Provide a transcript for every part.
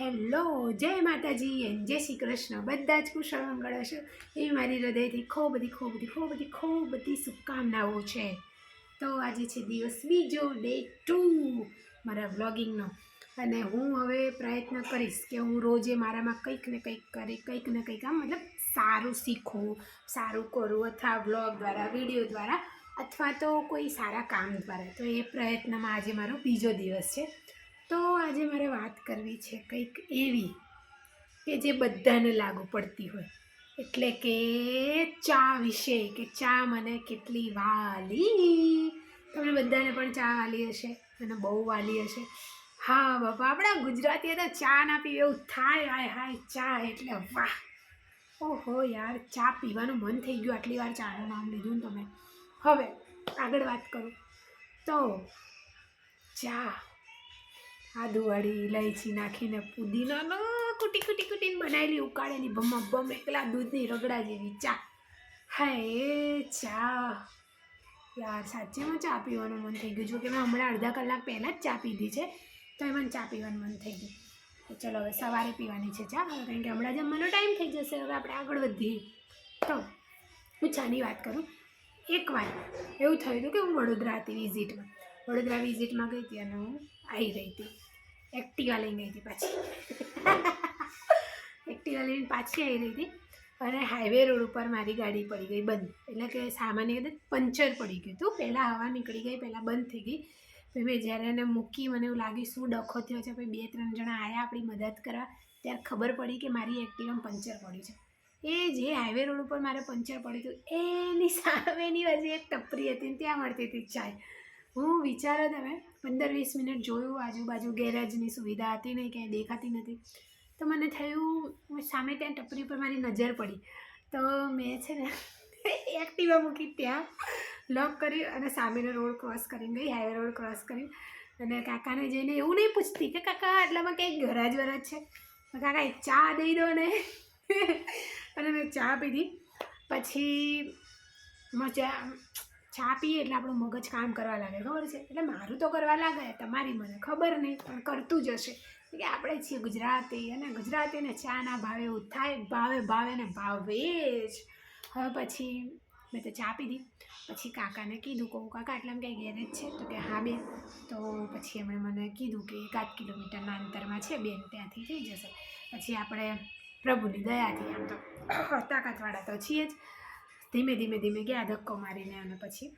Hello, જય માતાજી N જય શ્રી કૃષ્ણ. બધા જ કુશળ મંગળ હશે. એ મારી હૃદયથી ખૂબ બધી ખૂબ બધી ખૂબ બધી ખૂબ બધી શુભકામનાઓ છે. તો આજે છે દિવસ બીજો ડે ટુ મારા વ્લોગિંગનો. અને હું હવે પ્રયત્ન કરીશ કે હું રોજે મારામાં કંઈક ને કંઈક કરી, કંઈક ને કંઈક આમ મતલબ સારું શીખું સારું કરું, અથવા વ્લોગ દ્વારા, વીડિયો દ્વારા, અથવા તો કોઈ સારા કામ દ્વારા. તો એ પ્રયત્નમાં આજે મારો બીજો દિવસ છે. તો આજે મારે વાત કરવી છે કંઈક એવી કે જે બધાને લાગુ પડતી હોય. એટલે કે ચા વિશે, કે ચા મને કેટલી વાલી? તમે બધાને પણ ચા વાલી હશે અને બહુ વાલી હશે. હા બાપા, આપણા ગુજરાતીએ તો ચા ના પીવે, એવું થાય, હાય હાય, ચા એટલે વાહ. ઓહો યાર, ચા પીવાનું મન થઈ ગયું આટલી વાર ચાનું નામ લીધું તમે. હવે આગળ વાત કરું. તો ચા આદુવાળી ઇલાયચી નાખીને પુદીનાનો કુટી કુટી કુટીને બનાવેલી, ઉકાળેલી બમ બમ એકલા દૂધની રગડા જેવી ચા. હાય ચા. યાર, સાચેમાં ચા પીવાનું મન થઈ ગયું. જો કે મેં હમણાં અડધા કલાક પહેલાં જ ચા પીધી છે તો એ મને ચા પીવાનું મન થઈ ગયું. તો ચલો, હવે સવારે પીવાની છે ચા. કારણ કે હમણાં જમવાનો ટાઈમ થઈ જશે, હવે આપણે આગળ વધીએ. તો, હું ચાની વાત કરું. એકવાર એવું થયું હતું કે હું વડોદરા હતી વિઝિટમાં. વડોદરા વિઝિટમાં ગઈ હતી અને હું આવી રહી હતી. એક્ટિવા લઈને ગઈ હતી પાછી. એક્ટિવા લઈને પાછી આવી રહી હતી. અને હાઈવે રોડ ઉપર મારી ગાડી પડી ગઈ બંધ. એટલે કે સામાન્ય રીતે પંચર પડી ગયું હતું. પહેલાં હવા નીકળી ગઈ, પહેલાં બંધ થઈ ગઈ. મેં જ્યારે એને મૂકી મને એવું લાગ્યું શું ડખો થયો છે પછી બે ત્રણ જણા આવ્યા આપણી મદદ કરવા. ત્યારે ખબર પડી કે મારી એક્ટિવામાં પંચર પડ્યું છે. એ જે હાઈવે રોડ ઉપર મારે પંચર પડ્યું હતું, એની સામેની બાજુ એક ટપરી હતી ત્યાં મળતી હતી ચાય. હું વિચારો તમે પંદર વીસ મિનિટ જોયું, આજુબાજુ ગેરેજની સુવિધા હતી નહીં, ક્યાંય દેખાતી નથી. તો મને થયું સામે ત્યાં ટપરી પર મારી નજર પડી. તો મેં છે ને એક્ટિવા મૂકી ત્યાં લોક કરી અને સામેનો રોડ ક્રોસ કરીને ગઈ, હાઈવે રોડ ક્રોસ કરી અને કાકાને જઈને એવું નહીં પૂછતી કે, કાકા, આટલામાં કંઈક ગરાજ વરાજ છે? કાકા એક ચા દઈ દો ને. અને મેં ચા પીધી. પછી મજા ચા પીએ એટલે આપણું મગજ કામ કરવા લાગે, ખબર છે? એટલે મારું તો કરવા લાગે, તમારી મને ખબર નહીં, પણ કરતું જ હશે. કે આપણે છીએ ગુજરાતી અને ગુજરાતીને ચા ના ભાવે એવું થાય, ભાવે ભાવે ને ભાવે જ. હવે પછી મેં તો ચા પીધી. પછી કાકાને કીધું, કહું, કાકા એટલામાં કંઈ ગેરેજ છે? તો કે, હા, બેન. તો પછી એમણે મને કીધું કે એકાદ કિલોમીટરના અંતરમાં છે, બેન, ત્યાંથી થઈ જશે. પછી આપણે પ્રભુની દયાથી આમ તો તાકાતવાળા તો છીએ જ. ધીમે ધીમે ધીમે ગયા ધક્કો મારીને અને પછી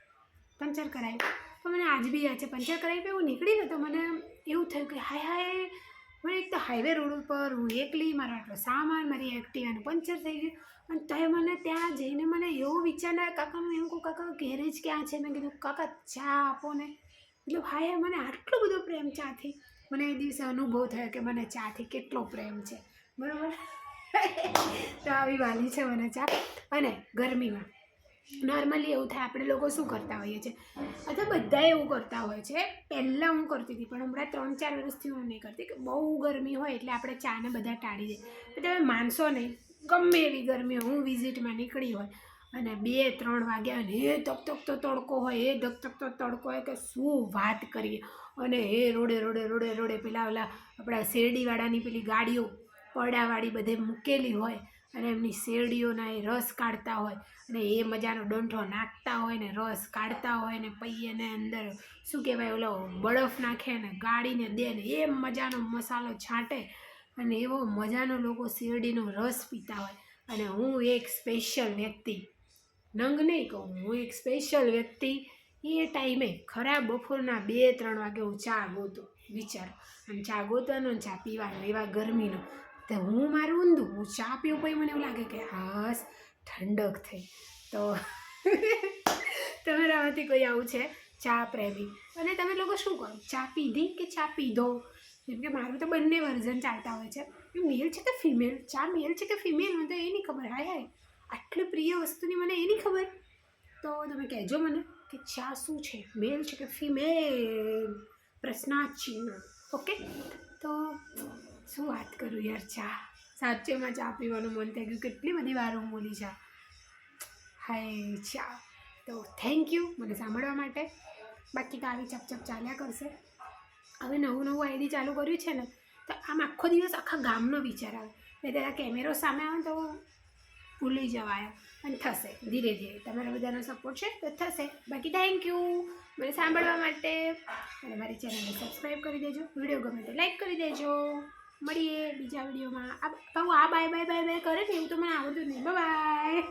પંચર કરાવ્યું તો મને આજ બી યાદ છે, પંચર કરાવી હું નીકળી ને તો મને એવું થયું કે હાય હાય, મને એક તો હાઈવે રોડ ઉપર હું એકલી, મારો આટલો સામાન, મારી એક્ટિવાનું પંચર થઈ ગયું. અને તોય મને ત્યાં જઈને મને એવો વિચાર ના કાકાનું એમ કહું, કાકા ગેરેજ ક્યાં છે? મેં કીધું, કાકા, ચા આપો ને. એટલે હાય, મને આટલો બધો પ્રેમ ચાથી, મને એ દિવસે અનુભવ થયો કે મને ચાથી કેટલો પ્રેમ છે. બરાબર? તો આવી વાલી છે મને ચા. અને ગરમીમાં. નોર્મલી એવું થાય, આપણે લોકો શું કરતા હોઈએ છીએ? અથવા બધા એવું કરતા હોય છે. પહેલાં હું કરતી હતી, પણ હમણાં ત્રણ ચાર વર્ષથી હું નહીં કરતી, કે બહુ ગરમી હોય એટલે આપણે ચાને બધા ટાળી દઈએ. તો તમે માનશો નહીં, ગમે એવી ગરમી હું વિઝિટમાં નીકળી હોય, અને બે, ત્રણ વાગ્યા અને એ ધકધકતો તડકો હોય, એ ધકધકતો તડકો હોય કે શું વાત કરીએ? અને એ રોડે રોડે રોડે રોડે પેલા ઓલા આપણા શેરડીવાળાની પેલી ગાડીઓ પડાવાળી બધે મૂકેલી હોય અને એમની શેરડીઓના એ રસ કાઢતા હોય અને એ મજાનો ડંઠો નાખતા હોય ને રસ કાઢતા હોય ને પછી અંદર, શું કહેવાય, ઓલો બરફ નાખે ને ગાળીને દે ને એ મજાનો મસાલો છાંટે અને એવો મજાનો લોકો શેરડીનો રસ પીતા હોય. અને હું એક સ્પેશિયલ વ્યક્તિ, નંગ નહીં કહું, હું એક સ્પેશિયલ વ્યક્તિ, એ ટાઈમે ખરા બપોરના બે ત્રણ વાગે હું ચા ગોતું, વિચારો. અને ચા ગોતવાનો ચા પીવાનો એવા ગરમીનો. તો હું મારું ઊંધું, હું ચા પીવું પછી મને એવું લાગે કે હાસ, ઠંડક થઈ. તો તમારામાંથી કોઈ આવું છે? ચા પ્રેમી. અને તમે લોકો શું કરો? ચા પીધી કે ચા પીધો? જેમ કે મારું તો બંને વર્ઝન ચાલતા હોય છે. મેલ છે કે ફિમેલ ચા મેલ છે કે ફિમેલ મને તો એ નહીં ખબર. હાય હાય. આટલી પ્રિય વસ્તુની મને એ નહીં ખબર. તો તમે કહેજો મને કે ચા શું છે? મેલ છે કે ફિમેલ પ્રશ્નાચિહ્ન ઓકે? તો શું વાત કરું યાર, ચા. સાચેમાં ચા પીવાનું મન થઈ ગયું. કેટલી બધી વાર હું બોલી ચા. હાય, ચા. તો થેન્ક યુ મને સાંભળવા માટે. બાકી તો આવી ચપ ચપ ચાલ્યા કરશે. હવે નવું નવું આઈડી ચાલુ કર્યું છે ને, તો આમ આખો દિવસ આખા ગામનો વિચાર આવે. મેં તેના કેમેરો સામે આવે તો ભૂલી જવાય. અને થશે, ધીરે ધીરે. તમારા બધાનો સપોર્ટ છે, તો થશે. બાકી થેન્ક યુ મને સાંભળવા માટે. અને મારી ચેનલને સબસ્ક્રાઈબ કરી દેજો. વીડિયો ગમે તો લાઈક કરી દેજો. મળીએ બીજા વિડીયોમાં. આ બાય બાય બાય બાય કરે ને એવું તો મને આવડતું જ નહીં. બાય